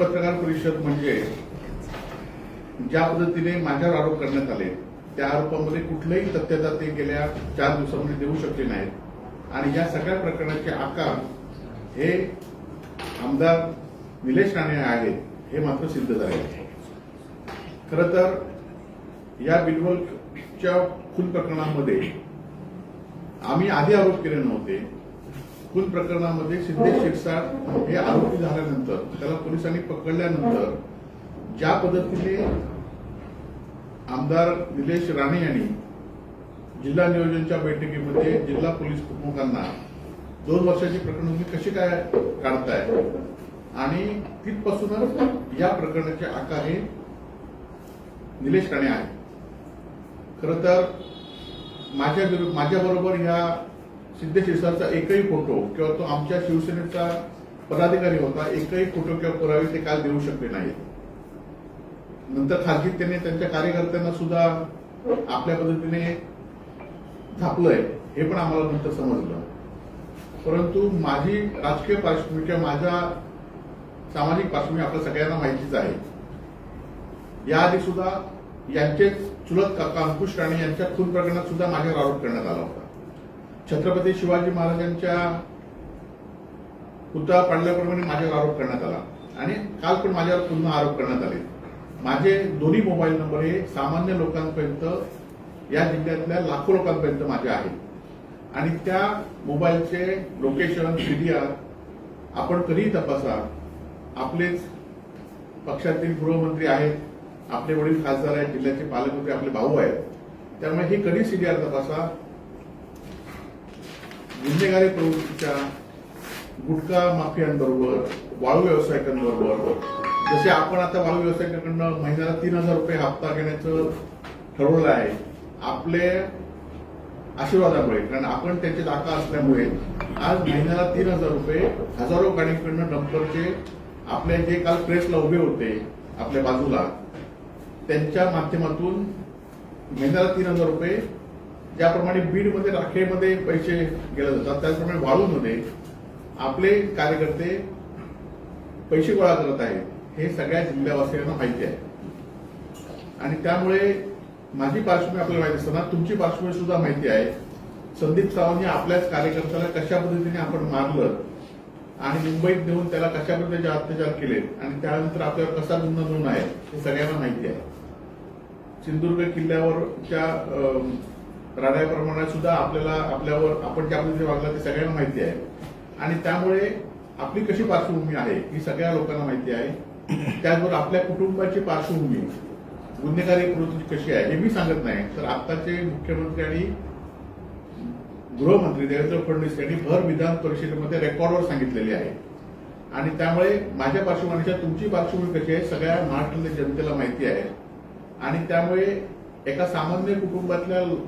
पत्रकार परिषद म्हणजे ज्या पद्धतीने माझ्यावर आरोप करण्यात आले त्या आरोपामध्ये कुठलंही तथ्यता ते गेल्या चार दिवसामध्ये देऊ शकले नाहीत. आणि या सगळ्या प्रकरणाचे आकार हे आमदार निलेश राणे आहेत हे मात्र सिद्ध झाले खरं तर या बिलवलच्या खून प्रकरणामध्ये आम्ही आधी आरोप केले नव्हते. खून प्रकरणामध्ये सिद्धेश शिरसाट हे आरोपी झाल्यानंतर त्याला पोलिसांनी पकडल्यानंतर ज्या पद्धतीने आमदार निलेश राणे यांनी जिल्हा नियोजनच्या बैठकीमध्ये जिल्हा पोलीस प्रमुखांना दोन वर्षाची प्रकरण तुम्ही कशी काय काढताय? आणि तिथपासूनच या प्रकरणाचे आकार हे निलेश राणे आहे खरं तर माझ्या माझ्याबरोबर ह्या सिद्धेश्वरचा एकही फोटो किंवा तो आमच्या शिवसेनेचा पदाधिकारी होता एकही फोटो किंवा पुरावे ते काल देऊ शकले नाहीत. नंतर खासगीत त्याने त्यांच्या कार्यकर्त्यांना सुद्धा आपल्या पद्धतीने झापलंय हे पण आम्हाला नंतर समजलं. परंतु माझी राजकीय पार्श्वभूमी किंवा माझ्या सामाजिक पार्श्वभूमी आपल्या सगळ्यांना माहितीच आहे. याआधी सुद्धा यांचेच चुलत काका अंकुश राणे यांच्या खून प्रकरणात सुद्धा माझ्यावर आरोप करण्यात आला होता. छत्रपती शिवाजी महाराजांच्या पुतळा पाडल्याप्रमाणे माझ्यावर आरोप करण्यात आला. आणि काल पण माझ्यावर पुन्हा आरोप करण्यात आले. माझे दोन्ही मोबाईल नंबर हे सामान्य लोकांपर्यंत या जिल्ह्यातल्या लाखो लोकांपर्यंत माझे आहेत. आणि त्या मोबाईलचे लोकेशन सीडीआर आपण कधीही तपासा. आपलेच पक्षातील गृहमंत्री आहेत आपले वडील खासदार आहेत जिल्ह्याचे पालकमंत्री आपले भाऊ आहेत. त्यामुळे हे कधी सीडीआर तपासा. गुन्हेगारी प्रवृत्तीच्या गुटखा माफियांबरोबर वाळू व्यावसायिकांबरोबर जसे आपण आता वाळू व्यावसायिकांकडनं महिन्याला तीन हजार रुपये हप्ता घेण्याचं ठरवलं आहे आपले आशीर्वादामुळे कारण आपण त्यांचे दाखा असल्यामुळे आज महिन्याला तीन हजार रुपये हजारो गाडीकडनं डंपरचे आपले जे काल प्रेसला उभे होते आपल्या बाजूला त्यांच्या माध्यमातून महिन्याला तीन हजार रुपये ज्याप्रमाणे बीडमध्ये राखेमध्ये पैसे गेले जातात त्याचप्रमाणे वाळूमध्ये आपले कार्यकर्ते पैसे गोळा करत आहेत हे सगळ्या जिल्ह्यावासियांना माहिती आहे. आणि त्यामुळे माझी पार्श्वभूमी आपल्याला माहिती असताना तुमची पार्श्वभूमी सुद्धा माहिती आहे. संदीप सावंत आपल्याच कार्यकर्त्याला कशा पद्धतीने आपण मारलं आणि मुंबईत नेऊन त्याला कशा पद्धतीचे अत्याचार केले आणि त्यानंतर आपल्यावर कसा गुन्हा नोंद आहे हे सगळ्यांना माहिती आहे. सिंधुदुर्ग किल्ल्यावरच्या अं, राड्याप्रमाणे सुद्धा आपल्याला आपल्यावर आपण ज्या पद्धतीने वागला ते सगळ्यांना माहिती आहे. आणि त्यामुळे आपली कशी पार्श्वभूमी आहे ही सगळ्या लोकांना माहिती आहे. त्याचबरोबर आपल्या कुटुंबाची पार्श्वभूमी गुन्हेगारी प्रवृत्ती कशी आहे हे मी सांगत नाही. तर आत्ताचे मुख्यमंत्री आणि गृहमंत्री देवेंद्र फडणवीस यांनी भर विधान परिषदेमध्ये रेकॉर्डवर सांगितलेली आहे. आणि त्यामुळे माझ्या पार्श्वभूमीच्या तुमची पार्श्वभूमी कशी आहे सगळ्या महाराष्ट्रातल्या जनतेला माहिती आहे. आणि त्यामुळे एका सामान्य कुटुंबातल्या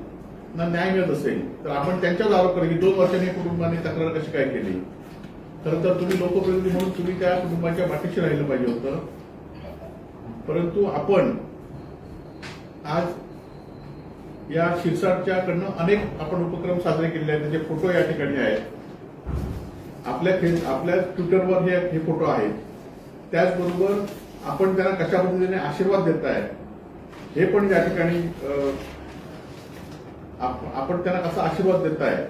ना न्याय मिळत असेल तर आपण त्यांच्यावर आरोप करा की दोन वर्षांनी कुटुंबाने तक्रार कशी काय केली? खरं तर तुम्ही लोकप्रतिनिधी म्हणून तुम्ही त्या कुटुंबाच्या पाठीशी राहिलं पाहिजे होतं. परंतु आपण आज या शिरसाटच्या कडनं अनेक आपण उपक्रम साजरे केले आहेत त्याचे फोटो या ठिकाणी आहेत. आपल्या फेस आपल्या ट्विटरवर हे हे फोटो आहेत. त्याचबरोबर आपण त्यांना कशा पद्धतीने आशीर्वाद देत आहे हे पण या ठिकाणी आपण त्यांना कसा आशीर्वाद देत आहे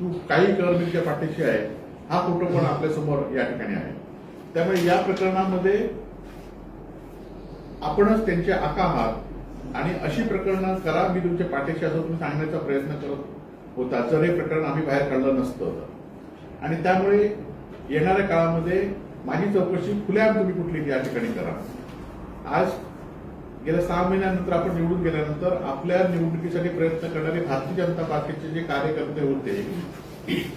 तू काही कर मी तुझ्या पाठीशी आहे. हा फोटो पण आपल्यासमोर या ठिकाणी आहे. त्यामुळे या प्रकरणामध्ये आपणच त्यांचे आका आहात आणि अशी प्रकरणं करा मी तुमच्या पाठीशी असं तुम्ही सांगण्याचा प्रयत्न करत होता. जर हे प्रकरण आम्ही बाहेर काढलं नसतं आणि त्यामुळे येणाऱ्या काळामध्ये माझी चौकशी खुल्या तुम्ही कुठली या ठिकाणी करा. आज गेल्या सहा महिन्यानंतर आपण निवडून गेल्यानंतर आपल्या निवडणुकीसाठी प्रयत्न करणारे भारतीय जनता पार्टीचे जे कार्यकर्ते होते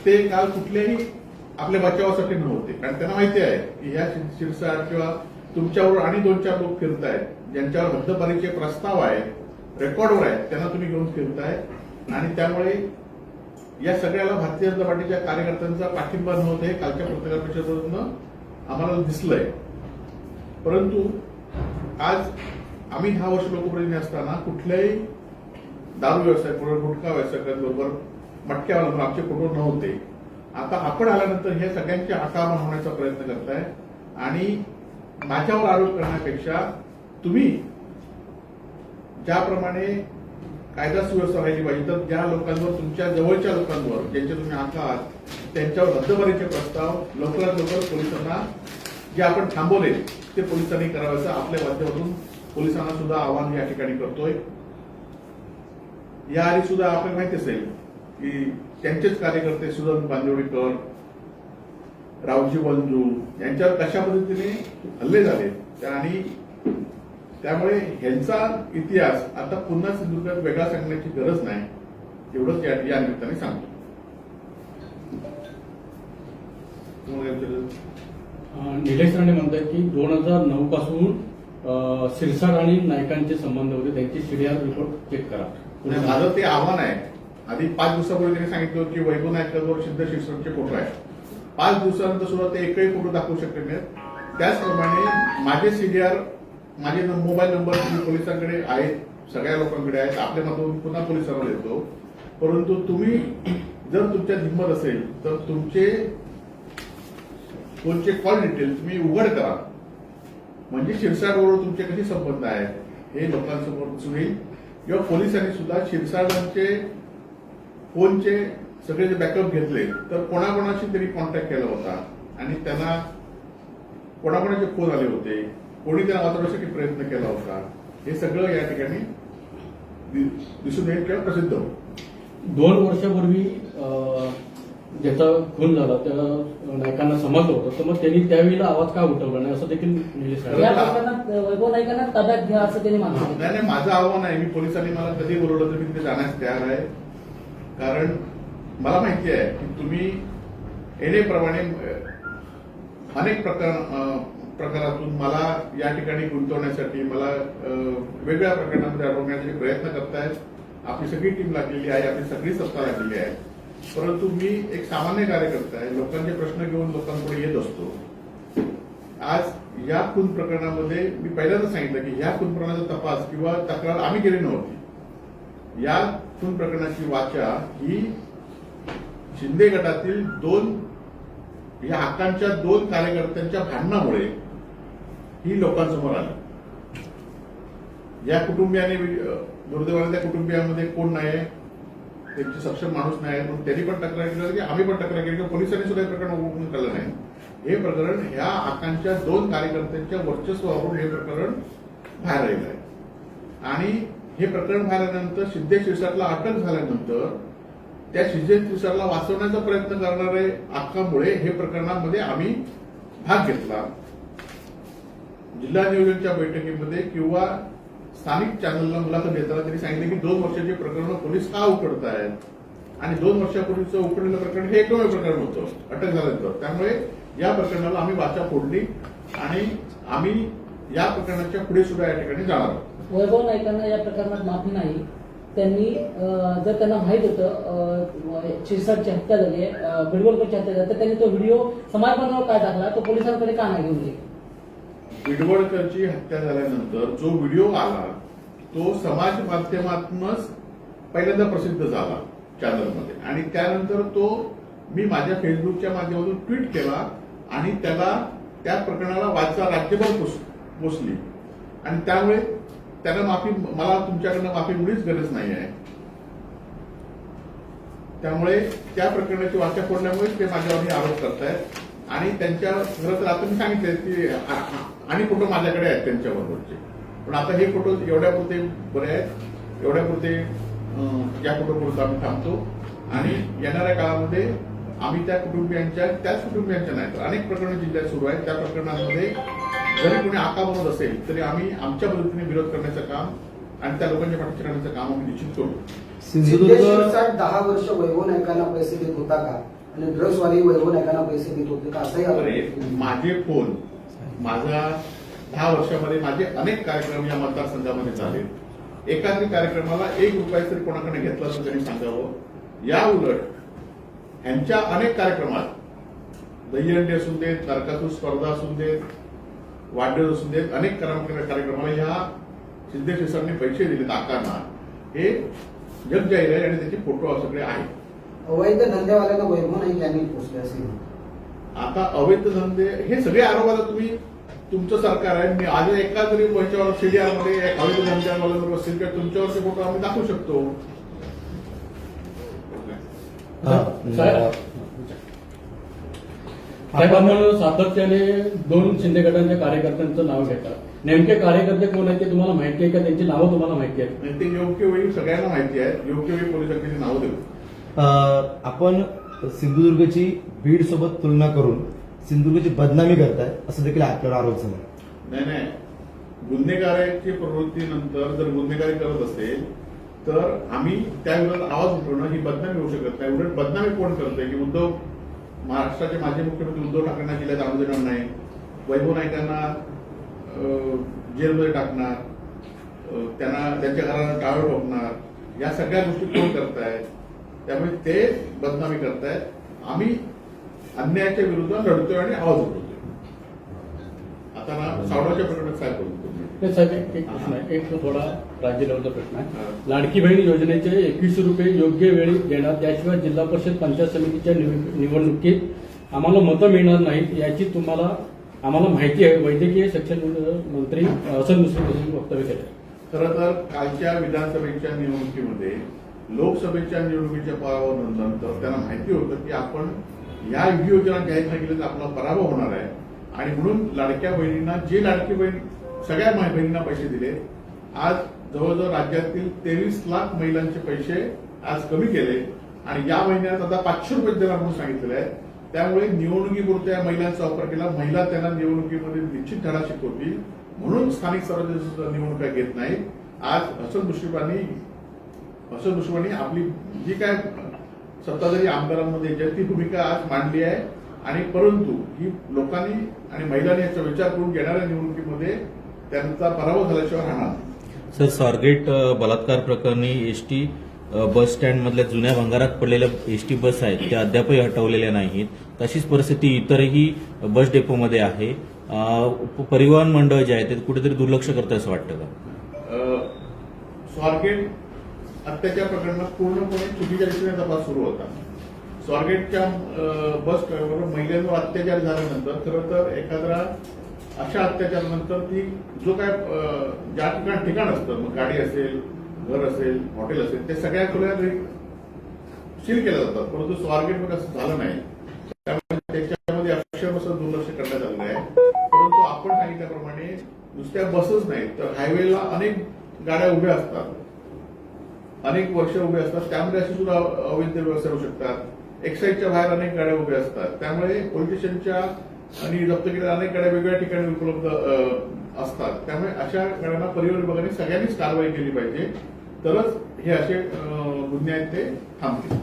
ते काल कुठल्याही आपल्या बचावासाठी नव्हते. कारण त्यांना माहिती आहे की ह्या शिरसा शिरसाट किंवा तुमच्यावर आणि दोन चार लोक फिरत आहेत ज्यांच्यावर हद्दपारीचे प्रस्ताव आहेत रेकॉर्डवर आहेत त्यांना तुम्ही घेऊन फिरताय. आणि त्यामुळे या सगळ्याला भारतीय जनता पार्टीच्या कार्यकर्त्यांचा पाठिंबा नव्हते हे कालच्या पत्रकार परिषदेमधून आम्हाला दिसलंय. परंतु आज आम्ही दहा वर्ष लोकप्रतिनिधी असताना कुठल्याही दारू व्यवसाय गुटखा व्यवसायाबरोबर मटक्यावर आमचे फोटो नव्हते. आता आपण आल्यानंतर हे सगळ्यांचे आकार होण्याचा प्रयत्न करताय. आणि माझ्यावर आरोप करण्यापेक्षा तुम्ही ज्याप्रमाणे कायदा सुव्यवस्था राहिली पाहिजे तर ज्या लोकांवर तुमच्या जवळच्या लोकांवर ज्यांचे तुम्ही आहात त्यांच्यावर रद्दबारीचे प्रस्ताव लवकरात लवकर पोलिसांना जे आपण थांबवले ते पोलिसांनी करावयाचं आपल्या माध्यमातून पोलिसांना सुद्धा आवाहन या ठिकाणी करतोय. याआधी सुद्धा आपल्याला माहिती असेल की त्यांचेच कार्यकर्ते सुधन बांदिवडीकर रावजी बंधू यांच्यावर कशा पद्धतीने हल्ले झाले आणि त्यामुळे ह्यांचा इतिहास आता पुन्हा सिंधुदुर्गात वेगळा सांगण्याची गरज नाही एवढंच या या निमित्ताने सांगतो. निलेश राणे म्हणतात की दोन हजार नऊ पासून अं, शिरसाट आणि नायकांचे संबंध होते त्यांची सीडीआर रिपोर्ट चेक करा. म्हणजे माझं ते आव्हान आहे. आधी पाच दिवसापूर्वी त्यांनी सांगितलं होतं की वैभव नायकांवर सिद्ध शिक्षणचे फोटो आहेत. पाच दिवसानंतर सुद्धा ते एकही फोटो दाखवू शकले नाहीत. त्याचप्रमाणे माझे सीडीआर माझे मोबाईल नंबर पोलिसांकडे आहेत सगळ्या लोकांकडे आहेत. आपल्या मधून पुन्हा पोलिसांना देतो. परंतु तुम्ही जर तुमच्या हिंमत असेल तर तुमचे फोनचे कॉल डिटेल तुम्ही उघड करा. म्हणजे शिरसाटबरोबर तुमचे कसे संबंध आहेत हे लोकांसमोर दिसून येईल. किंवा पोलिसांनी सुद्धा शिरसाटांचे फोनचे सगळे जे बॅकअप घेतले तर कोणाकोणाशी तरी कॉन्टॅक्ट केला होता. आणि त्यांना कोणाकोणाचे फोन आले होते. कोणी त्यांना वाचवण्यासाठी प्रयत्न केला होता. हे सगळं या ठिकाणी दिसून येईल किंवा प्रसिद्ध होईल. दोन वर्षापूर्वी ज्याचा खून झाला त्या नायकांना समजलं होतं. तर मग त्यांनी त्यावेळेला आवाज का उठवला नाही असं देखील या वैभव नाईकांना ताब्यात घ्या असं त्यांनी मागणी. नाही नाही माझं आव्हान आहे मी पोलिसांनी मला कधी बोलवलं तर मी तिथे जाण्यास तयार आहे. कारण मला माहिती आहे की तुम्ही येणेप्रमाणे अनेक प्रकार प्रकारातून मला या ठिकाणी गुंतवण्यासाठी मला अ, वेगवेगळ्या प्रकरणामध्ये अडवण्यासाठी प्रयत्न करतायत. आपली सगळी टीम लागलेली आहे आपली सगळी सत्ता लागलेली आहे. परंतु मी एक सामान्य कार्यकर्ता आहे. लोकांचे प्रश्न घेऊन लोकांपुढे येत असतो. आज या खून प्रकरणामध्ये मी पहिल्यांदा सांगितलं की या खून प्रकरणाचा तपास किंवा तक्रार आम्ही केली नव्हती. या खून प्रकरणाची वाचा ही शिंदे गटातील दोन या हक्कांच्या दोन कार्यकर्त्यांच्या भांडणामुळे ही लोकांसमोर आली. या कुटुंबियाने दुर्दैवाने त्या कुटुंबियामध्ये कोण नाही त्यांची सक्षम माणूस नाही म्हणून त्यांनी पण तक्रार केली की आम्ही पण तक्रार केली किंवा पोलिसांनी सुद्धा हे प्रकरण उघडून केलं नाही. हे प्रकरण ह्या आकांक्षा दोन कार्यकर्त्यांच्या वर्चस्वावरून हे प्रकरण बाहेर आलेलं आहे. आणि हे प्रकरण बाहेर आल्यानंतर सिद्धेश शिरसाटला अटक झाल्यानंतर त्या सिद्धेश शिरसाटला वाचवण्याचा प्रयत्न करणारे आकामुळे हे प्रकरणामध्ये आम्ही भाग घेतला. जिल्हा नियोजनच्या बैठकीमध्ये किंवा स्थानिक चॅनलला मुलाखत देताना त्यांनी सांगितलं की दोन वर्षाची प्रकरण पोलीस का उकडत आहेत आणि दोन वर्षापूर्वीचं उकडलेलं प्रकरण हे एकमेव प्रकरण होतं. अटक झाल्यानंतर. त्यामुळे या प्रकरणाला आम्ही वाचा फोडली आणि आम्ही या प्रकरणाच्या पुढे सुद्धा या ठिकाणी जाणार आहोत. वैभव नाईकांना या प्रकरणात माफी नाही. त्यांनी जर त्यांना माहीत होतं शिरसाटची हत्या झाली आहे बिडवलकरची हत्या झाली तर त्यांनी तो व्हिडिओ समाज काय टाकला? तो पोलिसांकडे का नाही घेऊन गेले? बिडवडकरची हत्या झाल्यानंतर जो व्हिडिओ आला तो समाज माध्यमातूनच पहिल्यांदा प्रसिद्ध झाला चॅनलमध्ये. आणि त्यानंतर तो मी माझ्या फेसबुकच्या माध्यमातून ट्विट केला आणि त्याला त्या प्रकरणाला वाचा राज्यभर पोचली. आणि त्यामुळे त्याला माफी मला तुमच्याकडनं माफी मुळीच गरज नाही आहे. त्यामुळे त्या प्रकरणाची वाचा फोडल्यामुळेच ते माझ्यावर आरोप करतायत. आणि त्यांच्या खरं तर आता मी सांगितले की आणि फोटो माझ्याकडे आहेत त्यांच्या बरोबरचे. पण आता हे फोटो एवढ्यापुरते बरे आहेत. एवढ्यापुरते या फोटो पुरतं आम्ही थांबतो. आणि येणाऱ्या काळामध्ये आम्ही त्या कुटुंबियांच्या त्याच कुटुंबियांच्या नाही तर अनेक प्रकरणं जिल्ह्यात सुरू आहेत. त्या प्रकरणांमध्ये जरी कोणी आका बनवत असेल तरी आम्ही आमच्या पद्धतीने विरोध करण्याचं काम आणि त्या लोकांच्या पाठीशी करण्याचं काम आम्ही निश्चित करू. दहा वर्ष वैभव नायकांना पैसे देत होता का? आणि ड्रग्सवाली वैभव नायकांना पैसे देत होते का? असंही माझे फोन माझा दहा वर्षामध्ये माझे अनेक कार्यक्रम या मतदारसंघामध्ये झाले. एखादी कार्यक्रमाला एक रुपया तरी कोणाकडे घेतला असं त्यांनी सांगावं. या उलट ह्यांच्या अनेक कार्यक्रमात दहीहंडी असून देत नरकासूर स्पर्धा असून देत वाढदिवस असून देत अनेक कार्यक्रम- कार्यक्रमाला ह्या सिद्धेश सरांनी पैसे दिलेत आकारना हे जग जाहीर आहे आणि त्याचे फोटो सगळे आहेत. अवैध धंदेवाल्यांना वैभव नाईक यांनी पोचले असेल आता अवैध धंदे हे सगळे आरोप आता तुम्ही तुमचं सरकार आहे. मी आज एका तरी याच्यावर सीडीआरमध्ये हवेली धंद्यावाला असतील किंवा तुमच्यावरचे फोटो आम्ही दाखवू शकतो. सातत्याने दोन शिंदे गटांच्या कार्यकर्त्यांचं नाव घेतात. नेमके कार्यकर्ते कोण आहेत ते तुम्हाला माहिती आहे का? त्यांची नावं तुम्हाला माहिती आहेत? ते योग्य वेळी सगळ्यांना माहिती आहे. योग्य वेळी पोलिसांनी त्याची नावं देऊ आपण सिंधुदुर्गची बीड सोबत तुलना करून सिंधुदुर्गची बदनामी करताय असं देखील आपल्याला आरोप झाला. नाही नाही. गुन्हेगाराची प्रवृत्तीनंतर जर गुन्हेगारी करत असेल तर आम्ही त्या विरोधात आवाज उठवणं ही बदनामी होऊ शकत नाही. उलट बदनामी कोण करतोय? की उद्धव महाराष्ट्राचे माजी मुख्यमंत्री उद्धव ठाकरेंना जिल्ह्यात आणू देणार नाही. वैभव नाईकांना जेलमध्ये टाकणार. त्यांना त्यांच्या घराला टाळं ठोकणार. या सगळ्या गोष्टी कोण करतायत त्यामुळे ते बदनामी करतायत. आम्ही अन्यायाच्या विरोधात लढतोय आणि आवाज उठवतोय. आता ना सावडाच्या प्रकरणात काय बोलतो साहेब एक प्रश्न आहे. एक थोडा राज्य लेवलचा प्रश्न आहे. लाडकी बहीण योजनेचे एकवीसशे रुपये योग्य वेळी देणार त्याशिवाय जिल्हा परिषद पंचायत समितीच्या निव- निवडणुकीत आम्हाला मतं मिळणार नाहीत याची तुम्हाला आम्हाला माहिती आहे. वैद्यकीय शिक्षण मंत्री हसन मुश्रीफ वक्तव्य केलं खरं तर कालच्या विधानसभेच्या निवडणुकीमध्ये लोकसभेच्या निवडणुकीच्या पराभवानंतर त्यांना माहिती होतं की आपण या योजना जाहीर नाही केल्या तर आपला पराभव होणार आहे. आणि म्हणून लाडक्या बहिणींना जे लाडकी बहीण सगळ्या बहिणींना पैसे दिले. आज जवळजवळ राज्यातील तेवीस लाख महिलांचे पैसे आज कमी केले. आणि या महिन्यात आता पाचशे रुपये देणार म्हणून सांगितलेलं आहे. त्यामुळे निवडणुकीपुरत्या महिलांचा वापर केला. महिला त्यांना निवडणुकीमध्ये निश्चित धडा शिकवतील. म्हणून स्थानिक स्वराज्य निवडणुका घेत नाहीत. आज हसन मुश्रीफांनी हसन मुश्रीफांनी आपली जी काय सत्ताधारी आमदारांमध्ये जी ती भूमिका आज मांडली आहे आणि परंतु ही लोकांनी आणि महिलांनी याचा विचार करून येणाऱ्या निवडणुकीमध्ये त्यांचा पराभव झाल्याशिवाय राहणार. सर स्वारगेट बलात्कार प्रकरणी एसटी बस स्टँड मधल्या जुन्या भंगारात पडलेल्या एसटी बस आहेत त्या अद्यापही हटवलेल्या नाहीत. तशीच परिस्थिती इतरही बस डेपोमध्ये आहे. परिवहन मंडळ जे आहे ते कुठेतरी दुर्लक्ष करतं असं वाटतं का? स्वारगेट अत्याचार प्रकरणात पूर्णपणे चुकीच्या दिशेने तपास सुरू होता. स्वारगेटच्या बस ड्रायव्हरवर महिलेवर अत्याचार झाल्यानंतर खरं तर एखाद्या अशा अत्याचारानंतर ती जो काय ज्या ठिकाण ठिकाण असतं मग गाडी असेल घर असेल हॉटेल असेल ते सगळ्या खुल्या सील केल्या जातात. परंतु स्वारगेटमध्ये असं झालं नाही. त्यामुळे त्याच्यामध्ये अक्षरशः दुर्लक्ष करण्यात आलेलं आहे. परंतु आपण सांगितल्याप्रमाणे नुसत्या बसच नाही तर हायवेला अनेक गाड्या उभ्या असतात. अनेक वर्ष उभे असतात. त्यामध्ये असे सुद्धा अवैध व्यवसाय होऊ शकतात. एक्साईजच्या बाहेर अनेक गाड्या उभ्या असतात. त्यामुळे पोलिटिशियनच्या आणि जप्त केलेल्या अनेक गाड्या वेगवेगळ्या ठिकाणी उपलब्ध असतात. त्यामुळे अशा गाड्यांना परिवहन विभागाने सगळ्यांनीच कारवाई केली पाहिजे. तरच हे असे गुन्हे आहेत ते थांबतील.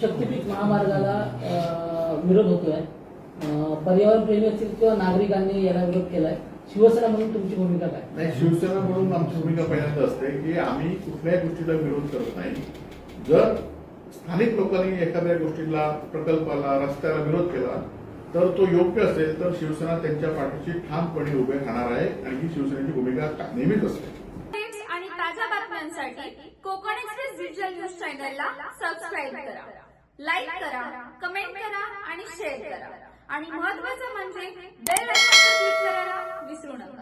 शक्तीपीठ महामार्गाला विरोध होतोय. पर्यावरण प्रेमी असतील किंवा नागरिकांनी याला विरोध केलाय. शिवसेना म्हणून तुमची भूमिका काय? नाही शिवसेना म्हणून आमची भूमिका पहिल्यांदा असते की आम्ही कुठल्याही गोष्टीला विरोध करत नाही. जर स्थानिक लोकांनी एखाद्या गोष्टीला प्रकल्पाला रस्त्याला विरोध केला तर तो योग्य असेल तर शिवसेना त्यांच्या पाठीशी ठामपणे उभे राहणार आहे आणि ही शिवसेनेची भूमिका का- नेहमीच असते. आणि ताज्या बातम्यांसाठी कोकण एक्सप्रेस डिजिटल न्यूज चॅनलला सबस्क्राईब करा. लाईक करा कमेंट करा आणि शेअर करा. आणि महत्त्वाचं म्हणजे बेल आयकॉनवर क्लिक करायला विसरू नका.